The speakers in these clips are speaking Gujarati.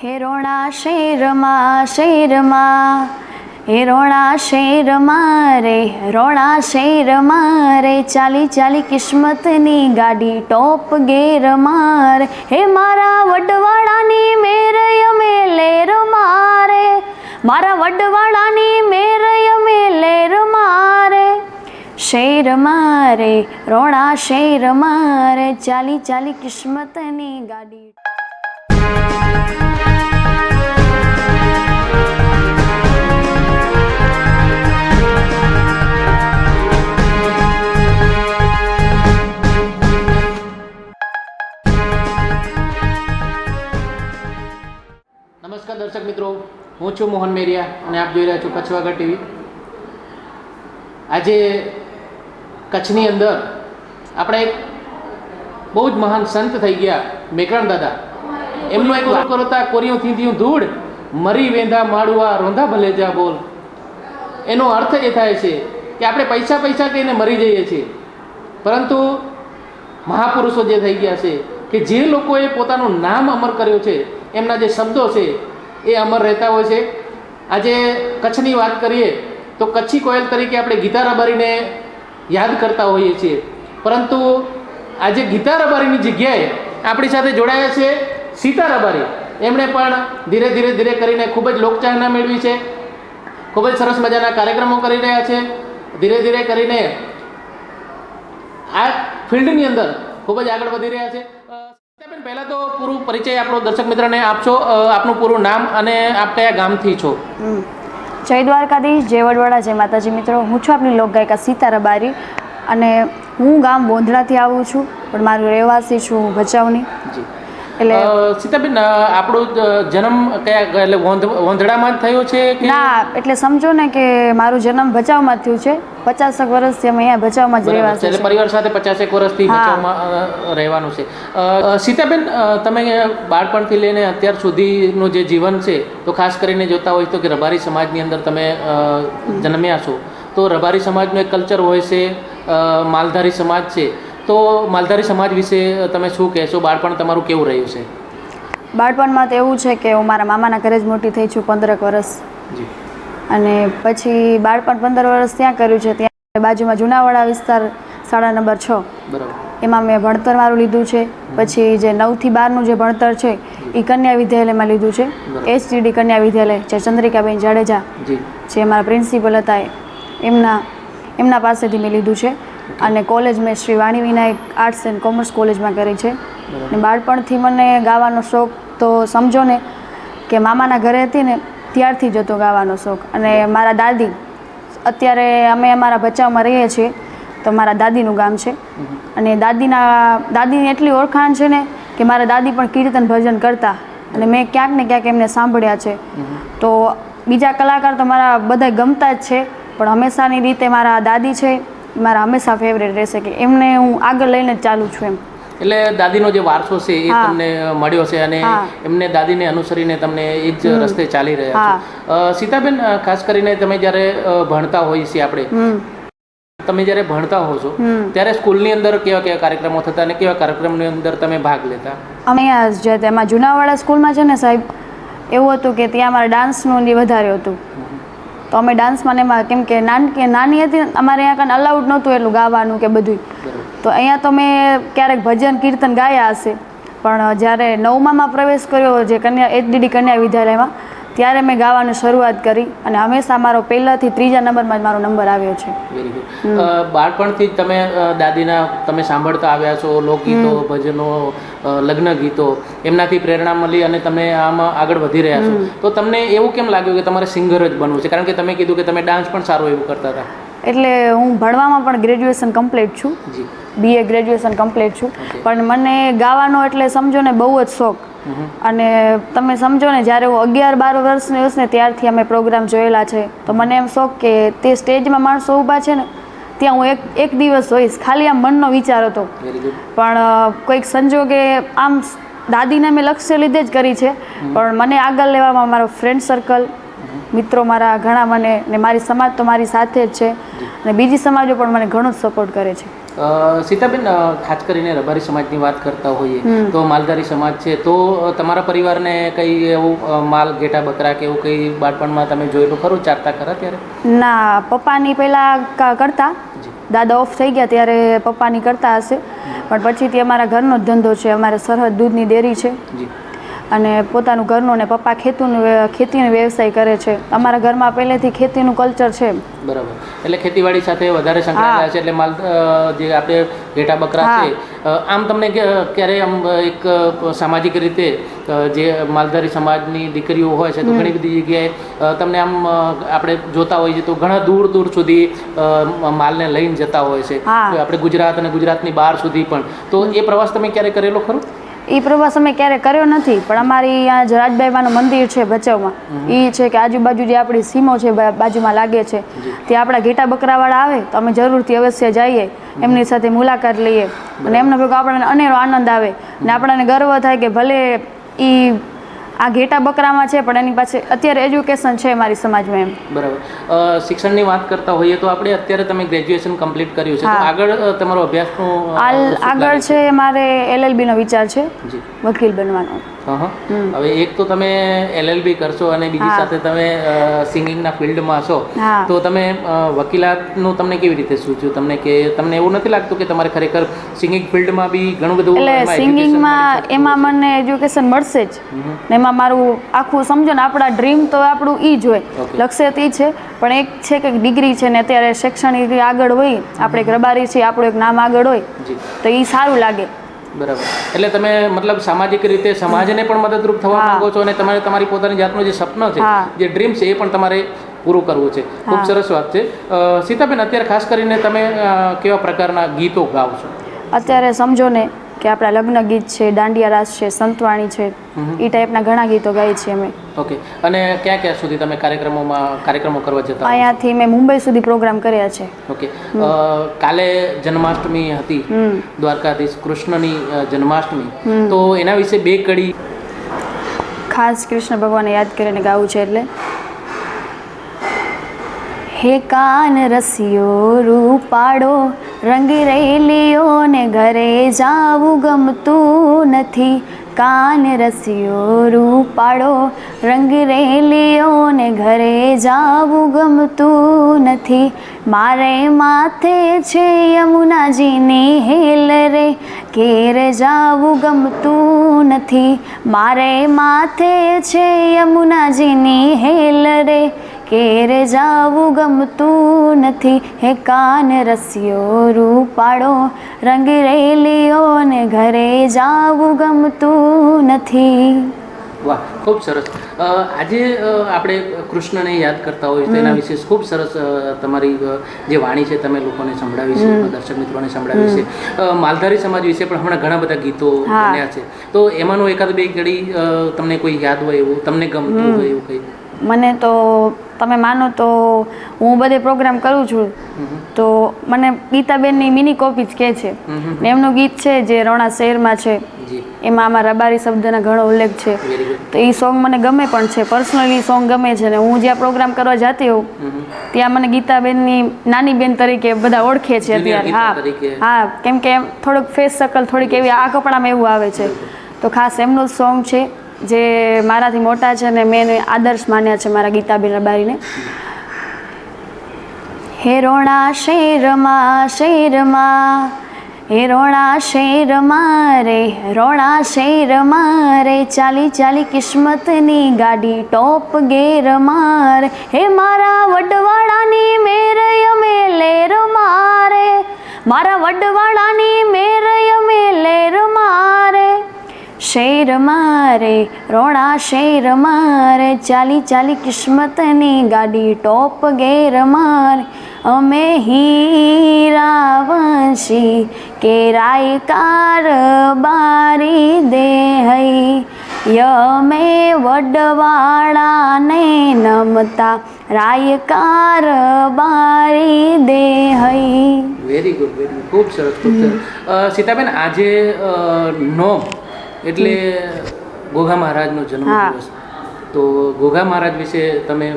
હે રોણા શેરમાં શેરમાં, હેરોણા શેર શેરમાં રે રોણા શેરમાં રે, ચાલી ચાલી કિસ્મતની ગાડી ટોપ ગેર મારે હે મારા વડવાડાની મેરય મેલેર મારે મારા વડવાળાની મેર અમે મેલેર મારે શેર મારે રોણા શેર મારે ચાલી ચાલી કિસ્મતની ગાડી નમસ્કાર દર્શક મિત્રો, હું છું મોહન મેરિયા અને આપ જોઈ રહ્યા છો કચ્છવાગર ટીવી. આજે કચ્છની અંદર આપણે એક બહુ જ મહાન સંત થઈ ગયા મેકરણ દાદા. એમનો એક કરતા કોરિયું થી ધૂળ મરી વેંધા માળુઆ રોંધા ભલે જા બોલ. એનો અર્થ એ થાય છે કે આપણે પૈસા પૈસા કહીને મરી જઈએ છીએ. પરંતુ મહાપુરુષો જે થઈ ગયા છે કે જે લોકોએ પોતાનું નામ અમર કર્યું છે એમના જે શબ્દો છે એ અમર રહેતા હોય છે. આજે કચ્છની વાત કરીએ તો કચ્છી કોયલ તરીકે આપણે ગીતા રબારીને યાદ કરતા હોઈએ છીએ. પરંતુ આજે ગીતા રબારીની જગ્યાએ આપણી સાથે જોડાયા છે સીતા રબારી. એમણે પણ ધીરે ધીરે ધીરે કરીને ખૂબ જ લોકચાહના મેળવી છે. ખૂબ જ સરસ મજાના કાર્યક્રમો કરી રહ્યા છે. ધીરે ધીરે કરીને આ ફિલ્ડની અંદર ખૂબ જ આગળ વધી રહ્યા છે. અ, પહેલાં તો પૂરું પરિચય આપણો દર્શક મિત્રને આપશો. આપનું પૂરું નામ અને આપ કયા ગામથી છો. જય દ્વારકાધીશ જય વડવાડા જય માતાજી મિત્રો. હું છું આપની લોકગાયિકા સીતા રબારી અને હું ગામ બોંધડાથી આવું છું. પણ મારું રહેવાસી છું ભચાઉની. જી. એટલે સીતાબેન આપણો જન્મ કયા એટલે વોંધડામાં થયો છે કે? ના એટલે સમજો ને કે મારું જન્મ ભચાઉમાં થયું છે. પચાસક વર્ષથી અમે અહીંયા ભચાઉમાં જ રહેવા છે. એટલે પરિવાર સાથે પચાસેક વર્ષથી ભચાઉમાં રહેવાનું છે. સીતાબેન તમે બાળપણથી લઈને અત્યાર સુધીનું જે જીવન છે તો ખાસ કરીને જોતા હોય તો કે રબારી સમાજની અંદર તમે જન્મ્યા છો. તો રબારી સમાજનું એક કલ્ચર હોય છે માલધારી સમાજ છે. તો માલધારી સમાજ વિશે તમે શું કહેશો? બાળપણ તમારું કેવું રહ્યું છે? બાળપણમાં તો એવું છે કે હું મારા મામાના ઘરે જ મોટી થઈ છું પંદરેક વર્ષ. અને પછી બાળપણ પંદર વર્ષ ત્યાં કર્યું છે ત્યાં બાજુમાં જુનાવાડા વિસ્તાર શાળા નંબર છ. બરાબર. એમાં મેં ભણતર મારું લીધું છે પછી જે નવથી બારનું જે ભણતર છે એ કન્યા વિદ્યાલયમાં લીધું છે. એચડીડી કન્યા વિદ્યાલય જે ચંદ્રિકાબેન જાડેજા. જે મારા પ્રિન્સિપલ હતા એમના એમના પાસેથી મેં લીધું છે. અને કોલેજ મેં શ્રી વાણી વિનાયક આર્ટ્સ એન્ડ કોમર્સ કોલેજમાં કરી છે. અને બાળપણથી મને ગાવાનો શોખ તો સમજો ને કે મામાના ઘરે હતી ને ત્યારથી જ હતો ગાવાનો શોખ. અને મારા દાદી અત્યારે અમે અમારા ભચાઉમાં રહીએ છીએ તો મારા દાદીનું ગામ છે. અને દાદીના દાદીની એટલી ઓળખાણ છે ને કે મારા દાદી પણ કીર્તન ભજન કરતા. અને મેં ક્યાંક ને ક્યાંક એમને સાંભળ્યા છે. તો બીજા કલાકાર તો મારા બધા ગમતા જ છે પણ હંમેશાની રીતે મારા દાદી છે મારા હંમેશા ફેવરેટ રહેશે કે એમને હું આગળ લઈને જ ચાલુ છું એમ. એટલે દાદીનો જે વારસો છે એ તમને મળ્યો છે અને એમને દાદીને અનુસરીને તમને એ જ રસ્તે ચાલી રહ્યા છે. છો સીતાબેન ખાસ કરીને તમે જ્યારે ભણતા હોઈએ છીએ આપણે તમે જ્યારે ભણતા હો છો. ત્યારે સ્કૂલની અંદર કેવા કેવા કાર્યક્રમો થતા અને કેવા કાર્યક્રમની અંદર તમે ભાગ લેતા? અમે જે તેમાં જુનાવાડા સ્કૂલમાં છે ને સાહેબ એવું હતું કે ત્યાં અમારે ડાન્સનું વધારે હતું. તો અમે ડાન્સમાં ને એમાં કેમ કે નાન કે નાની હતી અમારે અહીંયા કાંઈ અલાઉડ નહોતું એટલું ગાવાનું કે બધું તો અહીંયા તો મેં ક્યારેક ભજન કીર્તન ગાયા હશે. પણ જ્યારે નવમામાં પ્રવેશ કર્યો જે કન્યા એચડીડી કન્યા વિદ્યાલયમાં ત્યારે મેં ગાવાની શરૂઆત કરી અને હંમેશા મારો પહેલાંથી ત્રીજા નંબરમાં જ મારો નંબર આવ્યો છે. બાળપણથી જ તમે દાદીના તમે સાંભળતા આવ્યા છો લોકગીતો ભજનો લગ્ન ગીતો એમનાથી પ્રેરણા મળી અને તમે આમાં આગળ વધી રહ્યા છો. તો તમને એવું કેમ લાગ્યું કે તમારે સિંગર જ બનવું છે? કારણ કે તમે કીધું કે તમે ડાન્સ પણ સારું એવું કરતા હતા. એટલે હું ભણવામાં પણ ગ્રેજ્યુએશન કમ્પ્લીટ છું. બીએ ગ્રેજ્યુએશન કમ્પ્લીટ છું. પણ મને ગાવાનો એટલે સમજો ને બહુ જ શોખ. અને તમે સમજો ને જ્યારે હું અગિયાર બાર વર્ષની હશે ને ત્યારથી અમે પ્રોગ્રામ જોયેલા છે તો મને એમ શોખ કે તે સ્ટેજમાં માણસો ઊભા છે ને ત્યાં હું એક એક દિવસ હોઈશ. ખાલી આમ મનનો વિચાર હતો. પણ કોઈક સંજોગે આમ દાદીને મેં લક્ષ્ય લીધે જ કરી છે. પણ મને આગળ લેવામાં મારો ફ્રેન્ડ સર્કલ મિત્રો મારા ઘણા મને ને મારી સમાજ તો મારી સાથે જ છે. અને બીજી સમાજો પણ મને ઘણો જ સપોર્ટ કરે છે. સીતાબેન ખાસ કરીને રબારી સમાજની વાત કરતા હોઈએ તો માલધારી સમાજ છે તો તમારા પરિવારને કંઈ એવું માલ ઘેટા બકરા કે એવું કંઈ બાળપણમાં તમે જોયેલું ખરું ચારતા ખરા ત્યારે? ના પપ્પાની પહેલાં કરતા. દાદા ઓફ થઈ ગયા ત્યારે પપ્પાની કરતા હશે. પણ પછી તે અમારા ઘરનો જ ધંધો છે અમારે સરહદ દૂધની ડેરી છે. જી. અને પોતાનું ઘરનું ને પપ્પા ખેતીનું ખેતીનો વ્યવસાય કરે છે. અમારા ઘરમાં પહેલેથી ખેતીનું કલ્ચર છે. બરાબર. એટલે ખેતીવાડી સાથે વધારે સંકળાયેલા છે એટલે માલ જે આપણે ઘેટા બકરા છે આમ તમને ક્યારે આમ એક સામાજિક રીતે જે માલધારી સમાજની દીકરીઓ હોય છે તો ઘણી બધી જગ્યાએ તમને આમ આપણે જોતા હોઈએ તો ઘણા દૂર દૂર સુધી માલને લઈને જતા હોય છે. આપણે ગુજરાત અને ગુજરાતની બહાર સુધી પણ. તો એ પ્રવાસ તમે ક્યારે કરેલો ખરો? એ પ્રવાસ અમે ક્યારે કર્યો નથી પણ અમારી અહીંયા જે રાજબાઈમાનું મંદિર છે ભચાઉમાં. એ છે કે આજુબાજુ જે આપણી સીમો છે બાજુમાં લાગે છે. ત્યાં આપણા ઘેટા બકરાવાળા આવે તો અમે જરૂરથી અવશ્ય જઈએ એમની સાથે મુલાકાત લઈએ. અને એમનો ભેગો આપણને અનેરો આનંદ આવે. અને આપણને ગર્વ થાય કે ભલે એ આ ઘેટા બકરામાં છે પણ એની પાસે અત્યારે એજ્યુકેશન છે મારી સમાજમાં એમ. બરાબર. શિક્ષણની વાત કરતા હોઈએ તો આપણે અત્યારે તમે ગ્રેજ્યુએશન કમ્પ્લીટ કર્યું છે. આગળ તમારો અભ્યાસનો આગળ છે? મારે એલએલબીનો વિચાર છે વકીલ બનવાનો. હવે એક તો તમે એલએલબી કરશો અને બીજી સાથે તમે સિંગિંગના ફિલ્ડમાં છો તો તમે વકીલાતનું તમને કેવી રીતે સૂચ્યું તમને કે તમને એવું નથી લાગતું કે તમારે ખરેખર સિંગિંગ ફિલ્ડમાં બી ઘણું બધું એટલે સિંગિંગમાં એમાં મને એજ્યુકેશન મળશે જ. ને એમાં મારું આખું સમજો ને આપણા ડ્રીમ તો આપણું ઈ જ હોય. લક્ષ્ય તો એ છે પણ એક છે કે ડિગ્રી છે ને અત્યારે શૈક્ષણિક આગળ હોય આપણે એક રબારી છીએ આપણું એક નામ આગળ હોય તો એ સારું લાગે. બરાબર. એટલે તમે મતલબ સામાજિક રીતે સમાજને પણ મદદરૂપ થવા. માંગો છો અને તમારે તમારી પોતાની જાતનું જે સપનું છે જે ડ્રીમ છે એ પણ તમારે પૂરું કરવું છે. ખૂબ સરસ વાત છે. સીતાબેન અત્યારે ખાસ કરીને તમે કેવા પ્રકારના ગીતો ગાઓ છો? અત્યારે સમજો ને કે આપણા લગ્ન ગીત છે દાંડિયા રાસ છે સંતવાણી છે એ ટાઈપના ઘણા ગીતો ગાઈએ છીએ અમે. ઓકે. અને ક્યાં ક્યાં સુધી તમે કાર્યક્રમોમાં કાર્યક્રમો કરવા જતા? અહીંયાથી મેં મુંબઈ સુધી પ્રોગ્રામ કર્યા છે. ઓકે. કાલે જન્માષ્ટમી હતી દ્વારકાધીશ કૃષ્ણની જન્માષ્ટમી. તો એના વિશે બે કડી ખાસ કૃષ્ણ ભગવાનને યાદ કરીને ગાવું છે એટલે. હે કાન રસિયો રૂપાડો રંગ રેલીઓ ને ઘરે જાવું ગમતું નથી. કાન રસિયો રૂપાડો રંગ રેલીઓ ને ઘરે જાવું ગમતું નથી. મારે માથે છે યમુનાજીની હેલ રે, ઘેર જાવું ગમતું નથી. મારે માથે છે યમુનાજીની હેલ રે ઘેર જાવું ગમતું નથી. હે કાન રસિયો રેલીઓ ને ઘરે જાવું ગમતું નથી. વાહ ખૂબ સરસ. આજે આપણે કૃષ્ણને યાદ કરતા હોઈએ તેના વિશે ખૂબ સરસ તમારી જે વાણી છે તમે લોકોને સંભળાવી છે દર્શક મિત્રોને સંભળાવી છે. માલધારી સમાજ વિશે પણ હમણાં ઘણા બધા ગીતો. બન્યા છે. તો એમાંનું એકાદ બે ઘડી તમને કોઈ યાદ હોય એવું તમને ગમતું હોય એવું કંઈ? મને તો તમે માનો તો હું બધે પ્રોગ્રામ કરું છું. તો મને ગીતાબેનની મિની કોપી જ કહે છે એમનું ગીત છે જે રણા શહેરમાં છે. એમાં આમાં રબારી શબ્દના ઘણો ઉલ્લેખ છે. તો એ સોંગ મને ગમે પણ છે. પર્સનલી સોંગ ગમે છે ને હું જ્યાં પ્રોગ્રામ કરવા જતી હોઉં ત્યાં મને ગીતાબેનની નાની બેન તરીકે બધા ઓળખે છે અત્યારે. હા. હા કેમ કે થોડુંક ફેસ શકલ થોડીક એવી આ કપડામાં એવું આવે છે. તો ખાસ એમનું જ સોંગ છે. જે મારાથી મોટા છે ને મેં આદર્શ માન્યા છે મારા ગીતાબેન રબારીને. હે રોણા શેરમાં શેરમાં, હે રોણા શેરમાં રે, રોણા શેરમાં રે, ચાલી ચાલી કિસ્મતની ગાડી ટોપ ગેર મારે હે મારા વડવાળાની મેર અમે મેલેર મારે મારા વડવાળાની મેર અમે મેલેર મારે શેર મારે રોણા શેર મારે ચાલી ચાલી કિસ્મતની ગાડી ટોપ ગેર મારે. અમે હીરા કે કેરાય કાર બારી દે હઈ યમે વડવાળાને નમતા રાયકાર બારી દે હઈ વેરી ગુડ વેરી ગુડ ખૂબ સરસ ખૂબ સરસ. સીતાબેન આજે નોમ એટલે ગોગા મહારાજનો જન્મદિવસ તો ગોગા મહારાજ વિશે તમે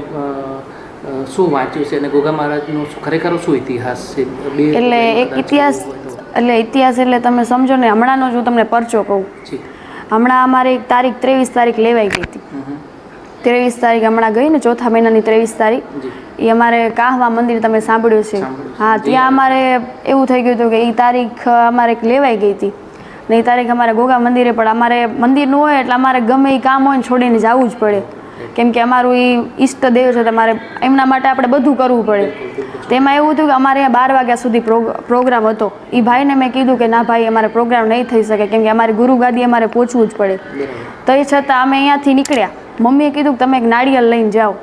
શું વાંચ્યું છે? અને ગોગા મહારાજનો ખરેખર શું ઇતિહાસ છે? એટલે એક ઇતિહાસ. એટલે ઇતિહાસ એટલે તમે સમજો ને હમણાંનો જ હું તમને પરચો કહું. હમણાં અમારે એક તારીખ ત્રેવીસ તારીખ લેવાઈ ગઈ હતી. ત્રેવીસ તારીખ હમણાં ગઈ ને ચોથા મહિનાની ત્રેવીસ તારીખ. એ અમારે કાહવા મંદિર તમે સાંભળ્યું છે. હા ત્યાં અમારે એવું થઈ ગયું હતું કે એ તારીખ અમારે લેવાઈ ગઈ હતી. ને એ તારીખ અમારે ગોગા મંદિરે, પણ અમારે મંદિરનું હોય એટલે અમારે ગમે એ કામ હોય ને છોડીને જવું જ પડે. કેમ કે અમારું એ ઈષ્ટ દેવ છે તમારે એમના માટે આપણે બધું કરવું પડે. તેમાં એવું હતું કે અમારે અહીંયા બાર વાગ્યા સુધી પ્રોગ- પ્રોગ્રામ હતો. એ ભાઈને મેં કીધું કે ના ભાઈ, અમારે પ્રોગ્રામ નહીં થઈ શકે, કેમ કે અમારી ગુરુગાદી અમારે પહોંચવું જ પડે. તો એ છતાં અમે અહીંયાથી નીકળ્યા. મમ્મીએ કીધું કે તમે એક નાળિયેર લઈને જાઓ.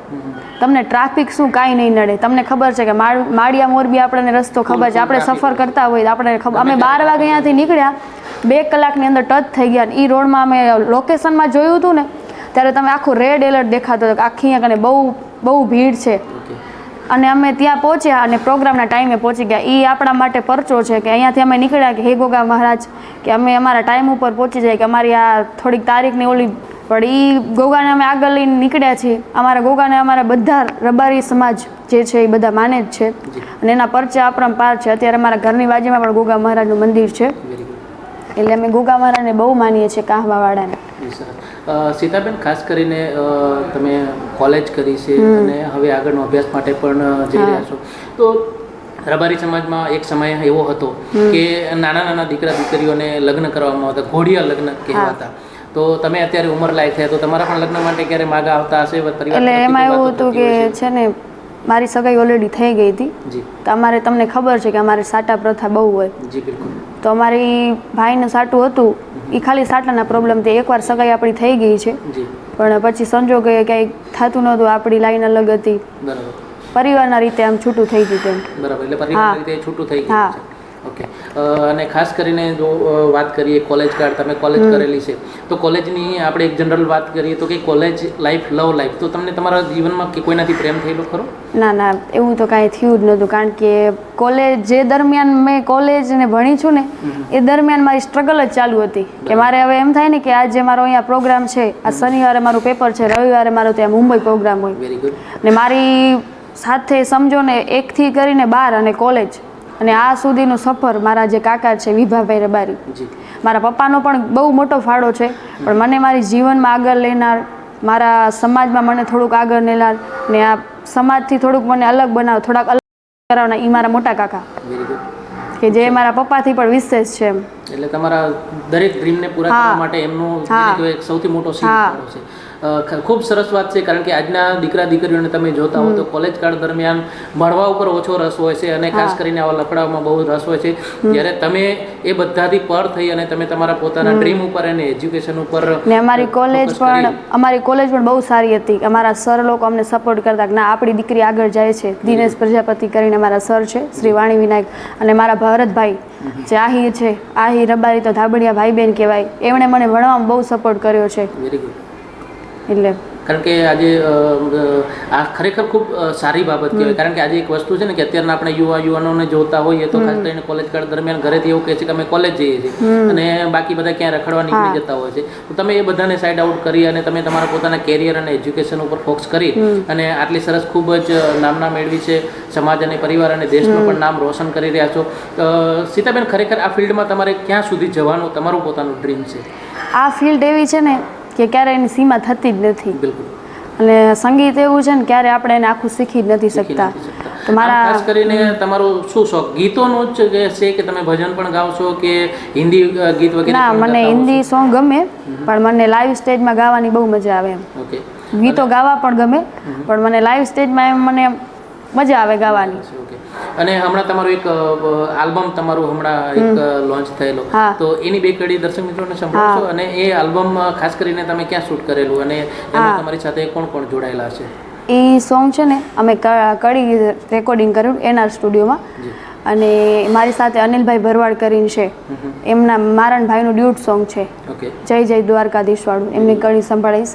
તમને ટ્રાફિક શું કાંઈ નહીં નડે. તમને ખબર છે કે માળ માળિયા મોરબી આપણને રસ્તો ખબર છે. આપણે સફર કરતા હોય તો આપણે ખબર. અમે બાર વાગે અહીંયાથી નીકળ્યા. બે કલાકની અંદર ટચ થઈ ગયા એ રોડમાં અમે લોકેશનમાં જોયું હતું ને ત્યારે તમે આખું રેડ એલર્ટ દેખાતો હતો આખી અહીંયા કને બહુ બહુ ભીડ છે. અને અમે ત્યાં પહોંચ્યા અને પ્રોગ્રામના ટાઈમે પહોંચી ગયા. એ આપણા માટે પરચો છે કે અહીંયાથી અમે નીકળ્યા કે હે ગોગા મહારાજ કે અમે અમારા ટાઈમ ઉપર પહોંચી જાય કે અમારી આ થોડીક તારીખની ઓલી પણ એ ગોગાને અમે આગળ લઈને નીકળ્યા છીએ. અમારા ગોગાને અમારા બધા રબારી સમાજ જે છે એ બધા માને જ છે. અને એના પરચા પાર છે. અત્યારે અમારા ઘરની બાજુમાં પણ ગોગા મહારાજનું મંદિર છે. એટલે અમે ગોગા મહારાજને બહુ માનીએ છીએ કાહવાવાળાને. સીતાબેન ખાસ કરીને તમે કોલેજ કરી છે અને હવે આગળનો અભ્યાસ માટે પણ જઈ રહ્યા છો. તો રબારી સમાજમાં એક સમય એવો હતો કે નાના નાના દીકરા દીકરીઓને લગ્ન કરવામાં આવતા ઘોડિયા લગ્ન કહેવાતા. તો તમે અત્યારે ઉંમર લાયક છે તો તમારા પણ લગ્ન માટે ક્યારે માગા આવતા હશે? એટલે એમાં એવું હતું કે છે. ને મારી સગાઈ ઓલરેડી થઈ ગઈ હતી. તો અમારે તમને ખબર છે કે અમારે સાટા પ્રથા બહુ હોય. જી બિલકુલ. તો અમારી ભાઈને સાટું હતું. એ ખાલી સાટાના પ્રોબ્લેમથી એકવાર સગાઈ આપણી થઈ ગઈ છે. પણ પછી સંજોગે ક્યાંય થતું નહોતું આપણી લાઈન અલગ હતી. પરિવારના રીતે આમ છૂટું થઈ ગયું તેમ. બરાબર એટલે પરિવારના રીતે છૂટું થઈ ગયું ઓકે. અને ખાસ કરીને જો વાત કરીએ કોલેજ કાર્ડ તમે કોલેજ કરેલી છે તો કોલેજની આપણે એક જનરલ વાત કરીએ તો કે કોલેજ લાઈફ લવ લાઈફ તો તમને તમારા જીવનમાં કે કોઈનાથી પ્રેમ થયેલો ખરો? ના ના એવું તો કાંઈ થયું જ નહોતું કારણ કે કોલેજ જે દરમિયાન મેં કોલેજને ભણી છું ને એ દરમિયાન મારી સ્ટ્રગલ જ ચાલુ હતી. કે મારે હવે એમ થાય ને કે આજે મારો અહીંયા પ્રોગ્રામ છે આ શનિવારે મારું પેપર છે રવિવારે મારો ત્યાં મુંબઈ પ્રોગ્રામ હોય. ને મારી સાથે સમજો ને એકથી કરીને બાર અને કોલેજ અને આ સુધીનો સફર મારા જે કાકા છે વિભાભાઈ રબારી મારા પપ્પાનો પણ બહુ મોટો ફાળો છે. પણ મને મારી જીવનમાં આગળ લેનાર મારા સમાજમાં મને થોડુંક આગળ લેનાર ને આ સમાજથી થોડુંક મને અલગ બનાવ થોડાક અલગ કરાવના એ મારા મોટા કાકા. કે જે મારા પપ્પાથી પણ વિશેષ છે એમ. એટલે તમારા દરેક ડ્રીમને પૂરા. કરવા માટે એમનો સૌથી મોટો. છે. ખૂબ સરસ વાત છે કારણ કે આજના દીકરા દીકરીઓને તમે જોતા હો તો કોલેજ કાળ દરમિયાન ભણવા ઉપર ઓછો રસ હોય છે અને ખાસ કરીને આવા લફડાઓમાં બહુ રસ હોય છે. જ્યારે તમે એ બધાથી પર થઈ અને તમે તમારા પોતાના ડ્રીમ ઉપર અને એજ્યુકેશન ઉપર ને અમારી કોલેજ પણ અમારી કોલેજ પણ બહુ સારી હતી. અમારા સર લોકો અમને સપોર્ટ કરતા ના આપણી દીકરી આગળ જાય છે. દિનેશ પ્રજાપતિ કરીને મારા સર છે શ્રી વાણી વિનાયક અને મારા ભારતભાઈ જે આહિર છે આહિર રબારી તો ધાબડિયા ભાઈ બહેન કહેવાય. એમણે મને ભણવામાં બહુ સપોર્ટ કર્યો છે. વેરી ગુડ એટલે કારણ કે આજે આ ખરેખર ખૂબ સારી બાબત કહેવાય. કારણ કે આજે એક વસ્તુ છે ને કે અત્યારના આપણે યુવા યુવાનોને જોતા હોઈએ તો ખાસ કરીને કોલેજ કાળ દરમિયાન ઘરેથી એવું કહે છે કે અમે કોલેજ જઈએ છીએ. અને બાકી બધા ક્યાં રખડવા નીકળી જતા હોય છે. તો તમે એ બધાને સાઈડ આઉટ કરી અને તમે તમારા પોતાના કેરિયર અને એજ્યુકેશન ઉપર ફોકસ કરી અને આટલી સરસ ખૂબ જ નામના મેળવી છે સમાજ અને પરિવાર અને દેશનું પણ નામ રોશન કરી રહ્યા છો. સીતાબેન ખરેખર આ ફિલ્ડમાં તમારે ક્યાં સુધી જવાનું? તમારું પોતાનું ડ્રીમ છે. આ ફિલ્ડ એવી છે ને કે ક્યારે એની સીમા થતી જ નથી. અને સંગીત એવું છે ને ક્યારે આપણે એને આખું શીખી જ નથી શકતા. નથી તો મારા ખાસ કરીને તમારું શું શોખ? ગીતોનું જ છે કે તમે ભજન પણ ગાઓ છો કે હિન્દી ગીત વગેરે ના મને? હિન્દી સોંગ ગમે પણ મને લાઈવ સ્ટેજમાં ગાવાની બહુ મજા આવે એમ. ગીતો ગાવા પણ ગમે પણ મને લાઈવ સ્ટેજમાં એમ મને મજા આવે ગાવાની. ઓકે અને હમણાં તમારું એક આલ્બમ તમારું હમણાં એક લોન્ચ થયેલો. તો એની બે કડી દર્શક મિત્રોને સંભળાવશો અને એ આલ્બમ ખાસ કરીને તમે ક્યાં શૂટ કરેલું અને એમાં. તમારી સાથે કોણ કોણ જોડાયેલા છે? એ સોંગ છે ને અમે કડી રેકોર્ડિંગ કર્યું એનઆર સ્ટુડિયોમાં. અને મારી સાથે અનિલભાઈ ભરવાડ કરીને છે. એમના મારણભાઈનું ડ્યુટ સોંગ છે. ઓકે જય જય દ્વારકાધીશવાળું. એમની કડી સંભળાઈશ.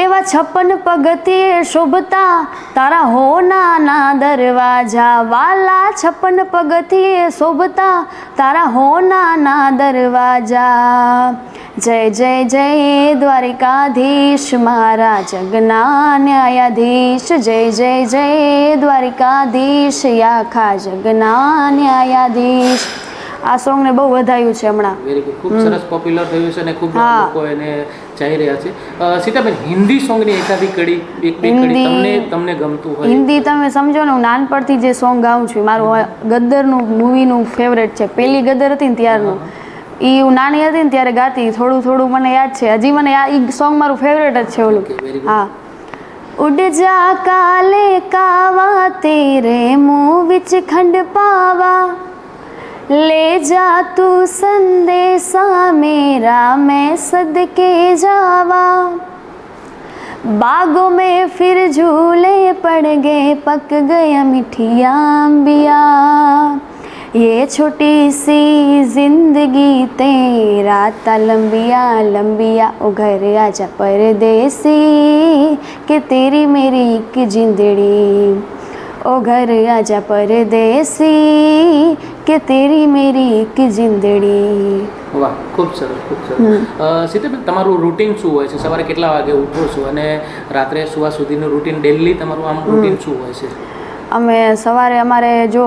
એવા છપ્પન પગથિયે શોભતા તારા હોના ના દરવાજા વાલા છપ્પન પગથિયે શોભતા તારા હોના ના દરવાજા. જય જય જય દ્વારિકાધીશ મારા જગના ન્યાયાધીશ. જય જય જય દ્વારિકાધીશ આખા જગના ન્યાયાધીશ. આ સોંગને બહુ વધાયું છે હમણાં. ખૂબ સરસ પોપ્યુલર થયું છે અને ખૂબ. લોકો એને ચાહી રહ્યા છે. સીતાબેન હિન્દી સોંગની એકાદી કડી એક બે કડી તમને તમને ગમતું હોય? હિન્દી તમે સમજો ને હું નાનપણથી જે સોંગ ગાઉં છું મારું ગદ્દરનું મૂવીનું ફેવરેટ છે. પહેલી ગદ્દર હતી ને ત્યારનું. એ હું. નાની હતી ને ત્યારે ગાતી. થોડું થોડું મને યાદ છે. હજી મને આ એ સોંગ મારું ફેવરેટ જ છે ઓલું. હા. ઉડ જા કાલે કાવા તેરે મુંહ ਵਿੱਚ ખંડ પાવા. ले जा तू संदेशा मेरा, मैं सदके जावा। बागों में फिर झूले पड़ गए, पक गया मिठिया अंबिया। ये छोटी सी ज़िंदगी तेरा ता लंबिया लंबिया ओ घर आजा परदेसी। कि तेरी मेरी एक जिंदड़ी ओ घर आजा परदेसी। કે તેરી મેરી એક જિંદડી. વાહ ખૂબ સરસ ખૂબ સરસ. સીતાબેન તમારું રૂટીન શું હોય છે? સવારે કેટલા વાગે ઉઠો છો અને રાત્રે સુવા સુધીનું રૂટીન ડેલી તમારું આમ રૂટીન શું હોય છે? અમે સવારે અમારે જો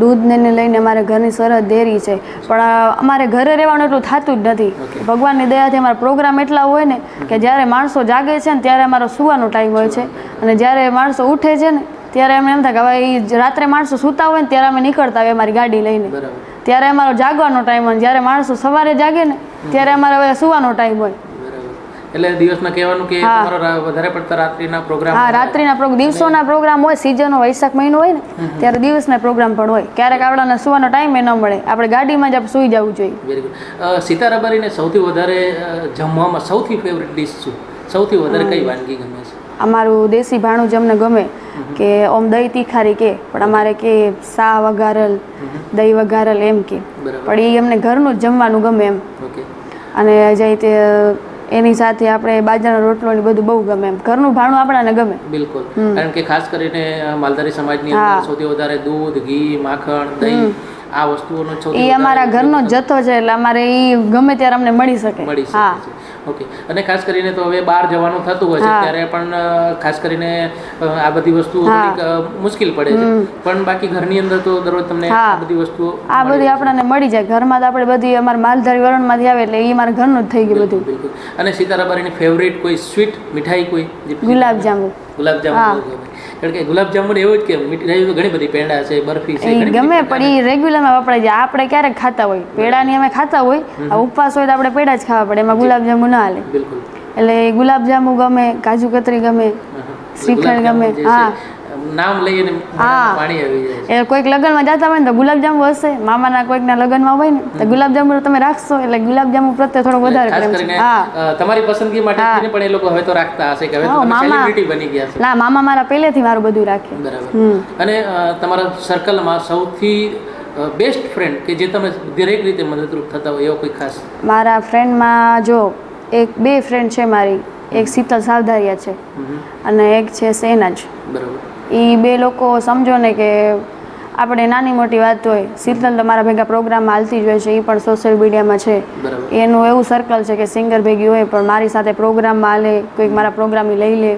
દૂધને લઈને અમારે ઘરની સરહદ ડેરી છે. પણ અમારે ઘરે રહેવાનું એટલું થતું જ નથી. ભગવાનની દયાથી અમારા પ્રોગ્રામ એટલા હોય ને કે જ્યારે માણસો જાગે છે ને ત્યારે અમારો સુવાનો ટાઈમ હોય છે. અને જ્યારે માણસો ઉઠે છે ને ત્યારે અમે એમ થાય કે હવે રાત્રે માણસો સૂતા હોય ને ત્યારે અમે નીકળતા હોય અમારી ગાડી લઈને. ત્યારે અમારો જાગવાનો ટાઈમ હોય જ્યારે માણસો સવારે જાગે ને ત્યારે અમારે હવે સુવાનો ટાઈમ હોય. એટલે દિવસમાં કહેવાનું કે વધારે પડતા રાત્રિના પ્રોગ્રામ હા રાત્રિના પ્રોગ્રામ દિવસોના પ્રોગ્રામ હોય સિઝનનો વૈશાખ મહિનો હોય ને ત્યારે દિવસના પ્રોગ્રામ પણ હોય. ક્યારેક આપણાને સુવાનો ટાઈમ ન મળે. આપણે ગાડીમાં જ આપણે સુઈ જવું જોઈએ. વેરી ગુડ સૌથી વધારે જમવામાં સૌથી ફેવરિટ ડિશ શું? સૌથી વધારે કઈ વાનગી ગમે છે? અમારું દેશી ભાણું જ અમને ગમે કે ઓમ દહીં તીખારી કે પણ અમારે કે સા વઘારેલ દહીં વઘારેલ એમ કે. પણ એ અમને ઘરનું જ જમવાનું ગમે એમ. અને જે તે એની સાથે આપણે બાજરાનો રોટલો ને બધું બહુ ગમે એમ. ઘરનું ભાણું આપણાને ગમે. બિલકુલ. કારણ કે ખાસ કરીને માલધારી સમાજની અંદર. સૌથી વધારે દૂધ ઘી માખણ દહીં આ વસ્તુઓનો એ અમારા ઘરનો જથ્થો છે એટલે અમારે એ ગમે ત્યારે અમને મળી શકે. મળી શકે ઓકે. અને ખાસ કરીને તો હવે બહાર જવાનું થતું હોય છે ત્યારે પણ ખાસ કરીને આ બધી વસ્તુઓ અ, મુશ્કેલ પડે છે. પણ બાકી ઘરની અંદર તો દરરોજ તમને. આ બધી વસ્તુઓ આ બધી આપણને મળી જાય. ઘરમાં તો આપણે બધી અમારા માલધારી વરણમાંથી આવે એટલે એ મારા ઘરનું જ થઈ ગયું બધું. બિલકુલ. અને સીતારાબારીની ફેવરેટ કોઈ સ્વીટ મીઠાઈ કોઈ? ગુલાબજાંબુ. ગુલાબજાંબુ કારણ કે ગુલાબજાંબુ એવું જ કે ઘણી બધી પેંડા છે બરફી છે ગમે પણ એ રેગ્યુલરમાં વપરાય જાય આપણે ક્યારેક ખાતા હોય પેડાની અમે ખાતા હોય આ ઉપવાસ હોય તો આપણે પેડા જ ખાવા પડે એમાં ગુલાબજાંબુ ના હાલે. બિલકુલ. એટલે ગુલાબજાંબુ ગમે કાજુ કતરી ગમે શ્રીખંડ ગમે, હા. નામ લઈને પાણી આવી જાય એ કોઈક લગ્નમાં જતા હોય ને તો ગુલાબજાંબુ હશે. મામાના કોઈકના લગ્નમાં હોય ને તો ગુલાબજાંબુ તમે રાખશો એટલે ગુલાબજાંબુ પ્રત્યે થોડો વધારે પ્રેમ છે. હા. તમારી પસંદગી માટે પણ એ લોકો હવે તો રાખતા હશે કે હવે તમે સેલિબ્રિટી બની ગયા છે. ના મામા મારા પહેલેથી મારું બધું રાખે. બરાબર. અને તમારા સર્કલમાં સૌથી બેસ્ટ ફ્રેન્ડ કે જે તમે દરેક રીતે મદદરૂપ થતા હોય એવો કોઈ ખાસ? મારા ફ્રેન્ડમાં જો એક બે ફ્રેન્ડ છે મારી. એક શીતલ સાવધારિયા છે અને એક છે સેનાજ. બરાબર. એ બે લોકો સમજો ને કે આપણે નાની મોટી વાત હોય શીતલ તો મારા ભેગા પ્રોગ્રામમાં હાલતી જ હોય છે એ પણ સોશિયલ મીડિયામાં છે. એનું એવું સર્કલ છે કે સિંગર ભેગી હોય પણ મારી સાથે પ્રોગ્રામમાં હાલે કોઈક મારા પ્રોગ્રામ લઈ લે.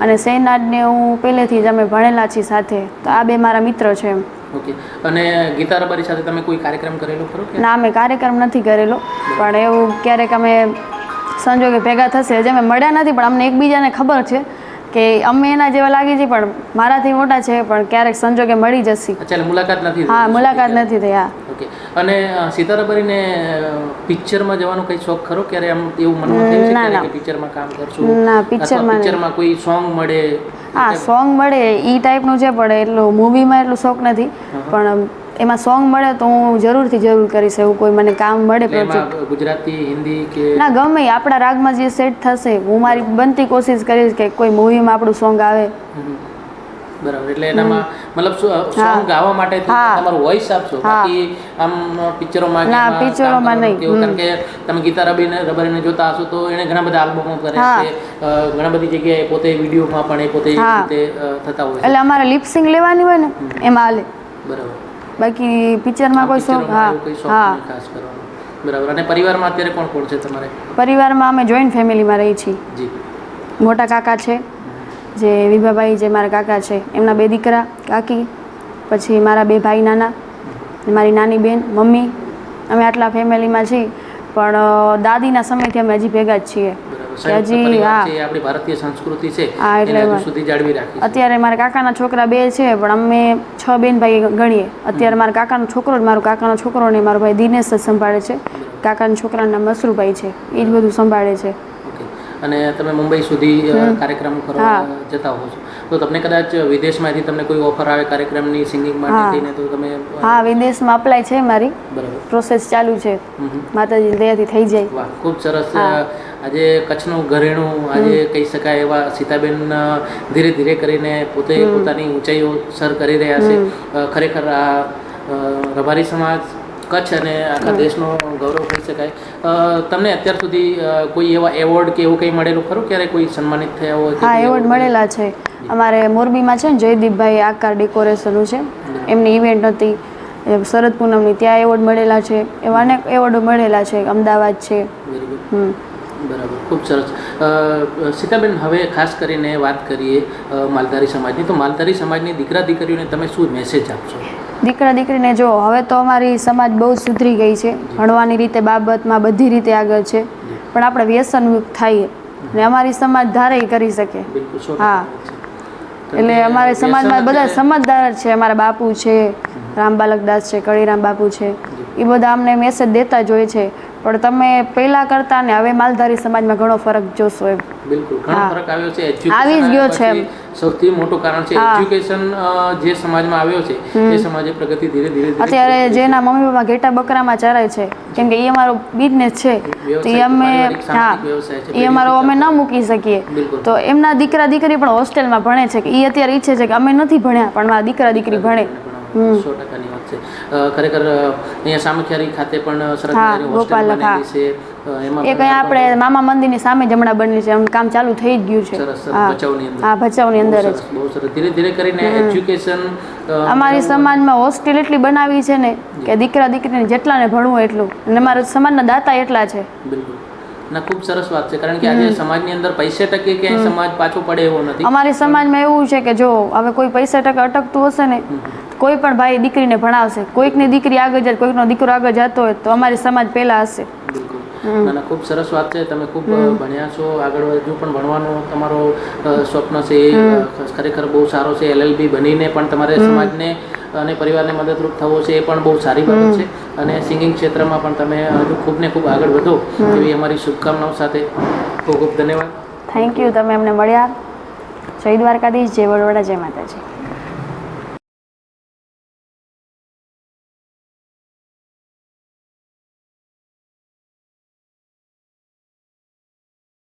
અને સેનાજને હું પહેલેથી જ અમે ભણેલા છીએ સાથે તો આ બે મારા મિત્ર છે એમ. ઓકે અને ગીતા રબારી સાથે તમે કોઈ કાર્યક્રમ કરેલો ખરો ના અમે કાર્યક્રમ નથી કરેલો પણ એવું ક્યારેક અમે સંજોગે ભેગા થશે હજી અમે મળ્યા નથી પણ અમને એકબીજાને ખબર છે. કે અમે એના જેવા લાગી છીએ પણ મારાથી મોટા છે પણ ક્યારેક સંજોગે મળી જશે. અચ્છા મુલાકાત નથી હા મુલાકાત નથી થઈ હા. ઓકે. અને સીતારાબરીને પિક્ચરમાં જવાનો કઈ શોખ ખરો? ક્યારે આમ એવું મનમાં થયું છે. કે પિક્ચરમાં કામ કરશું? ના, પિક્ચરમાં પિક્ચરમાં કોઈ સોંગ મળે? હા સોંગ મળે એ ટાઈપનું છે પણ એટલું મૂવીમાં એટલું શોખ નથી. પણ એમાં સોંગ મળે તો હું જરૂરથી જરૂર કરીશ એવું કોઈ મને કામ મળે પ્રોજેક્ટ ગુજરાતી હિન્દી કે ના ગમે આપણા રાગમાં જે સેટ થશે હું મારી બનતી કોશિશ કરીશ કે કોઈ મૂવીમાં આપણું સોંગ આવે. બરાબર. એટલે એનામાં મતલબ સોંગ ગાવા માટે તમારો વોઇસ આપશો. બાકી આમ પિક્ચરોમાં ના, પિક્ચરોમાં નહીં. કારણ કે તમે ગીતા રબીને રબરીને જોતા હશો તો એણે ઘણા બધા આલ્બમો કરે છે. ઘણા બધી જગ્યાએ પોતે વિડીયોમાં પણ એ પોતે રીતે થતા હોય એટલે અમારે લિપસિંગ લેવાની હોય ને એમાં હાલે. બરાબર. બાકી પિક્ચરમાં કોઈ શોખ હા હા. બરાબર. અને પરિવારમાં અત્યારે કોણ કોણ છે તમારે? પરિવારમાં અમે જોઈન્ટ ફેમિલીમાં રહી છીએ. જી. મોટા કાકા છે જે વિભાભાઈ જે મારા કાકા છે એમના બે દીકરા કાકી પછી મારા બે ભાઈ નાના મારી નાની બેન મમ્મી. અમે આટલા ફેમિલીમાં છીએ પણ દાદીના સમયથી અમે હજી ભેગા જ છીએ. કે હજી, હા. આપણી ભારતીય સંસ્કૃતિ છે હા, એટલે એને હજુ વાત. સુધી જાળવી રાખી અત્યારે મારા કાકાના છોકરા બે છે પણ અમે છ બેન ભાઈ ગણીએ. અત્યારે મારા કાકાનો છોકરો મારો કાકાનો છોકરો ને મારો ભાઈ દિનેશ જ સંભાળે છે. કાકાના છોકરાનું નામ મસરૂભાઈ છે એ જ બધું સંભાળે છે. અને તમે મુંબઈ સુધી કાર્યક્રમ કરવા. જતા હો છો. તો તમને કદાચ વિદેશમાંથી તમને કોઈ ઓફર આવે કાર્યક્રમની સિંગિંગ માટે થઈને તો તમે હા વિદેશમાં અપ્લાય છે મારી. પ્રોસેસ ચાલુ છે. માતાજી દયાથી થઈ જાય. વાહ ખૂબ સરસ. આજે કચ્છનું ઘરેણું આજે કહી શકાય એવા સીતાબેન ધીરે ધીરે કરીને પોતે પોતાની ઊંચાઈઓ સર કરી રહ્યા છે. ખરેખર આ રભારી રબારી સમાજ કચ્છ અને આખા દેશનો ગૌરવ કહી શકાય. તમને અત્યાર સુધી કોઈ એવા એવોર્ડ કે એવું કંઈ મળેલું ખરું? ક્યારે કોઈ સન્માનિત થયા હોય હા એવોર્ડ મળેલા છે. અમારે મોરબીમાં છે ને જયદીપભાઈ આકાર ડેકોરેશનનું છે. એમની ઇવેન્ટ હતી. શરદ પૂનમની ત્યાં એવોર્ડ મળેલા છે. એવા અનેક એવોર્ડો મળેલા છે. અમદાવાદ છે. હમ. બરાબર ખૂબ સરસ. સીતાબેન હવે ખાસ કરીને વાત કરીએ માલધારી સમાજની. તો માલધારી સમાજની દીકરા દીકરીઓને તમે શું મેસેજ આપશો? દીકરા દીકરીને જો હવે તો અમારી સમાજ બહુ સુધરી ગઈ છે. ભણવાની રીતે બાબતમાં બધી રીતે આગળ છે. પણ આપણે વ્યસનયુક્ત થઈએ. ને અમારી સમાજ ધારે કરી શકે. હા. એટલે અમારે સમાજમાં બધા સમજદાર છે. અમારા બાપુ છે રામ બાલકદાસ છે કળીરામ બાપુ છે. એ બધા અમને મેસેજ દેતા જ હોય છે. પણ તમે પહેલાં કરતા ને હવે માલધારી સમાજમાં ઘણો ફરક જોશો એમ બિલકુલ ઘણો. ફરક આવ્યો છે આવી જ ગયો છે સૌથી મોટું કારણ છે. એજ્યુકેશન જે સમાજમાં આવ્યો છે એ સમાજે પ્રગતિ ધીરે ધીરે અત્યારે. જેના મમ્મી પપ્પા ઘેટા બકરામાં ચરાય છે કેમ કે એ અમારો બિઝનેસ છે તો એ અમે હા એ અમારો અમે ન મૂકી શકીએ તો એમના દીકરા દીકરી પણ હોસ્ટેલમાં ભણે છે કે એ અત્યારે ઈચ્છે છે કે અમે નથી ભણ્યા પણ મારા દીકરા દીકરી ભણે સો ટકાની વાત છે. ખરેખર અહીંયા સામખિયારી ખાતે પણ સરસ હોસ્ટેલ બનેલી છે. એમાં એ કઈ આપણે મામા મંદિરની સામે જમણા બનેલી છે. કામ ચાલુ થઈ જ ગયું છે. સરસ સરસ. ભચાઉની અંદર. હા ભચાઉની અંદર જ. બહુ સરસ ધીરે ધીરે કરીને એજ્યુકેશન અમારી સમાજમાં હોસ્ટેલ એટલી બનાવી છે ને કે દીકરા દીકરીને જેટલાને ભણવું એટલું. અને અમારા સમાજના દાતા એટલા છે. બિલકુલ. ના ખૂબ સરસ વાત છે. કારણ કે આજે સમાજની અંદર પૈસે ટકે ક્યાંય સમાજ પાછો પડે એવો નથી. અમારી સમાજમાં એવું છે કે જો હવે કોઈ પૈસા ટકા અટકતું હશે ને કોઈ પણ ભાઈ દીકરીને ભણાવશે કોઈકની દીકરી આગળ જાય કોઈકનો દીકરો આગળ જતો હોય તો અમારી સમાજ પહેલા હશે. બિલકુલ. ના ના ખૂબ સરસ વાત છે તમે ખૂબ ભણ્યા છો આગળ હજુ પણ ભણવાનો તમારો સ્વપ્ન છે એ ખરેખર બહુ સારો છે એલએલબી બનીને પણ તમારે સમાજને અને પરિવારને મદદરૂપ થવો છે એ પણ બહુ સારી બાબત છે. અને સિંગિંગ ક્ષેત્રમાં પણ તમે હજુ ખૂબ ને ખૂબ આગળ વધો એવી અમારી શુભકામનાઓ સાથે ખૂબ ખૂબ ધન્યવાદ. થેન્ક યુ તમે અમને મળ્યા. જય દ્વારકાધીશ જય વડોદરા જય માતાજી.